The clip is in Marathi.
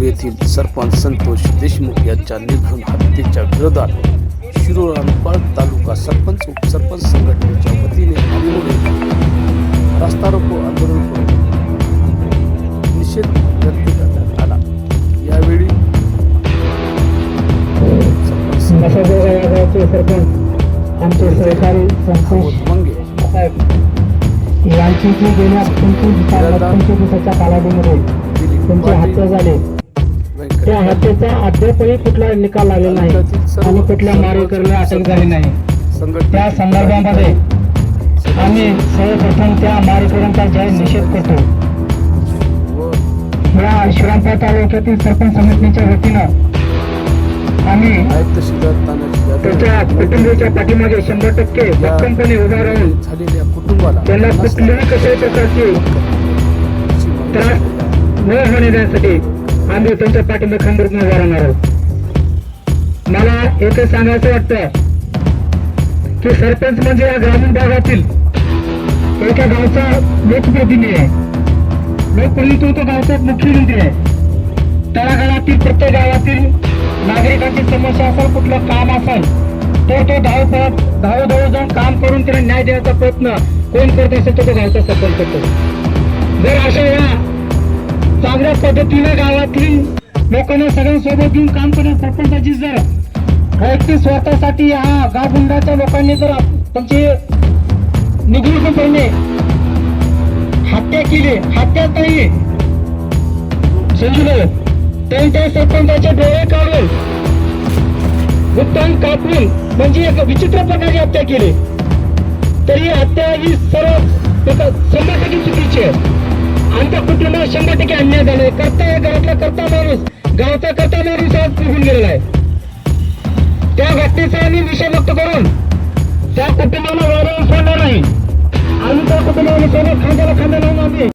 येथील सरपंच संतोष देशमुख यांच्या निर्घृण हत्येच्या विरोधात शिरोळ तालुका सरपंच उपसरपंच संघटनेच्या वतीने रस्ता रोको आंदोलन करून निषेध व्यक्त करण्यात आला. यावेळी सरपंच गावचे सरपंच आमचे सहकारी संतोष साहेब यांची जी गेल्या पंचवीस पंचवीस दिवसाच्या कालावधीमध्ये त्यांची हत्या झाली. त्या हत्येचा अद्यापही कुठला निकाल लागलेला नाही आणि कुठल्या मारेकरला अटक झाली नाही. त्या संदर्भामध्ये आम्ही सर्वप्रथम त्या मारेकरांचा जय निषेध करतो. या श्रीरामपूर तालुक्यातील सरपंच संघटनेच्या वतीनं आम्ही त्याच्या कुटुंबाच्या पाठीमागे शंभर टक्के भक्कमपणे उभा राहून त्यांना कुठल्याही कशाही प्रकारची त्रास न होणे देण्यासाठी आम्ही त्यांच्या पाठिंबा खंबीरपणे उभा राहणार आहोत. मला एकच सांगायचं वाटतं की सरपंच म्हणजे या ग्रामीण भागातील एका गावचा लोकप्रतिनिधी आहे. लोकप्रतिनिधी तो गावचा मुख्यमंत्री आहे. तळागाळातील प्रत्येक गावातील नागरिकांची समस्या असेल कुठलं काम असेल तर तो धाव धाव धाव जाऊन काम करून त्याला न्याय देण्याचा प्रयत्न कोण करत असेल तर तो गावचा सफल करतो. जर अशा वेळा चांगल्या पद्धतीने गावातील लोकांना सगळ्यांसोबत घेऊन काम करण्यास सरपंचाची जर वैयक्तिक स्वतःसाठी हा गावगुंडाच्या लोकांनी जर त्यांची निगडीतपणे हत्या केली हत्या नाही समजलं त्यांच्या सरपंचाचे डोळे काढून उत्तम कापून म्हणजे एक विचित्र प्रकारची हत्या केली. तरी हत्या ही सर्व एका शंभर टक्के चुकीची आहे. आमच्या कुटुंब शंभर टक्के अन्याय झालाय. करता या घरातला करता माणूस गावचा करता माणूस आज निघून गेलेला आहे. त्या घटनेचा आम्ही विषय व्यक्त करून